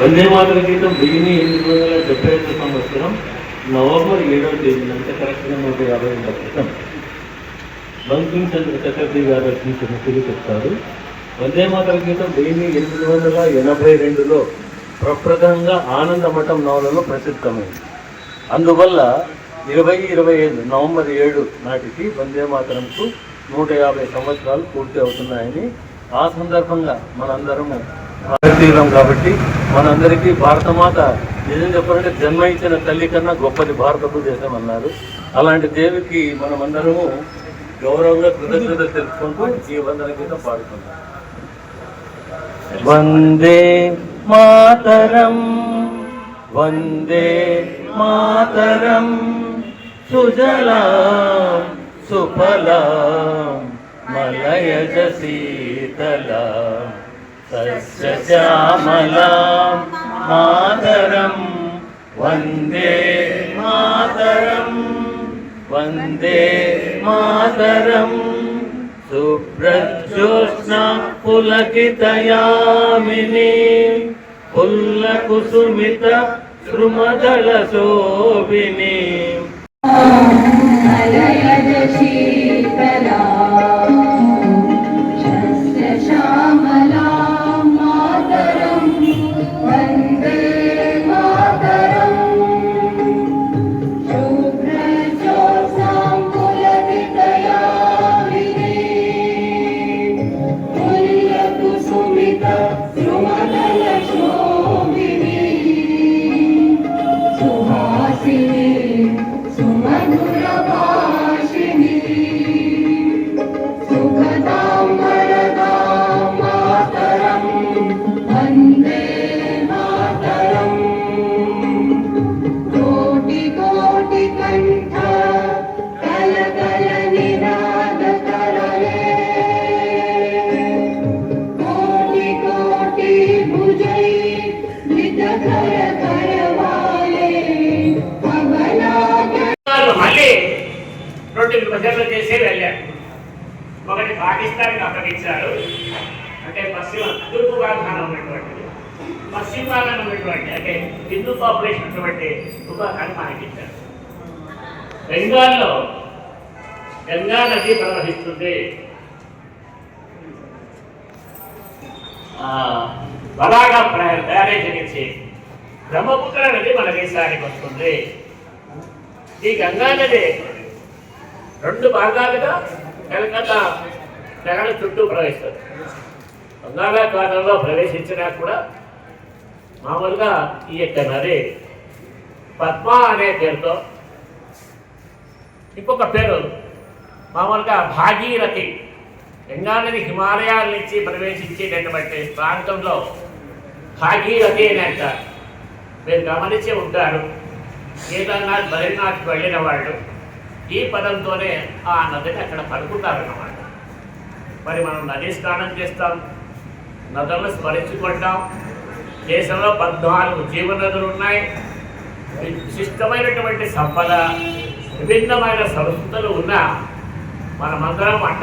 వందే మాతర గీతం బిగిని ఎనిమిది వందల డెబ్బై ఐదు సంవత్సరం నవంబర్ ఏడవ తేదీన అంటే కరెక్ట్గా నూట యాభై ఎనిమిది క్రితం. బంకిం చంద్ర చక్రవర్తి గారు రచించిన తెలుగు చెప్తారు వందే మాతర గీతం బిగిని ఎనిమిది వందల ఎనభై రెండులో ప్రప్రథంగా ఆనంద మఠం నవలలో ప్రసిద్ధమైంది. అందువల్ల ఇరవై ఇరవై ఐదు నవంబర్ ఏడు నాటికి వందే మాతరంకు నూట యాభై సంవత్సరాలు పూర్తి అవుతున్నాయని ఆ సందర్భంగా మనందరము భారతీయులం కాబట్టి మనందరికీ భారతమాత నిజం చెప్పాలంటే జన్మ ఇచ్చిన తల్లి కన్నా గొప్పది భారతపు దేశం అన్నారు. అలాంటి దేవికి మనమందరము గౌరవంగా కృతజ్ఞత తెలుసుకుంటూ ఈ వందన గీతం పాడుకుంటాం వందే మాతరం వందే మాతరం సుజలాం సుఫలాం మలయజ శీతలాం సస్యశ్యామలాం మాతరం వందే మాతరం వందే మాతరం శుభ్రజ్యోత్స్న పులకితయామిని పుల్లకుసుమిత సృమదళ విభజనలు చేసి వెళ్ళారు ఒకటి పాకిస్తాన్కి అప్పగించారు అంటే పశ్చిమ తూర్పు భాగాన ఉన్నటువంటిది పశ్చిమ భాగాన ఉన్నటువంటి అంటే హిందూ పాపులేషన్ ఉన్నటువంటి భూభాగాన్ని మనకి బెంగాల్లో గంగా నది ప్రవహిస్తుంది. బలాగా ప్ర- బ్యారేజ్ నుంచి బ్రహ్మపుత్ర నది మన దేశానికి వస్తుంది. ఈ గంగా నది రెండు భాగాలుగా కలకత్తా నగరం చుట్టూ ప్రవహిస్తుంది. బంగాళాఖాతంలో ప్రవేశించినా కూడా మామూలుగా ఈ యొక్క నది పద్మ అనే పేరుతో ఇంకొక పేరు మామూలుగా భాగీరథి. గంగానది హిమాలయాల నుంచి ప్రవేశించేటటువంటి ప్రాంతంలో భాగీరథి అని అంటారు. మీరు గమనించి ఉంటారు. కేదార్నాథ్ బద్రీనాథ్కి వెళ్ళిన వాళ్ళు ఈ పదంతోనే ఆ నదిని అక్కడ పలుకుతారన్నమాట మరి మనం నదీ స్నానం చేస్తాం. నదులను స్మరించుకుంటాం. దేశంలో పద్నాలుగు జీవనదులు ఉన్నాయి. విశిష్టమైనటువంటి సంపద విభిన్నమైన సంస్థలు ఉన్న మనమందరం అట్ట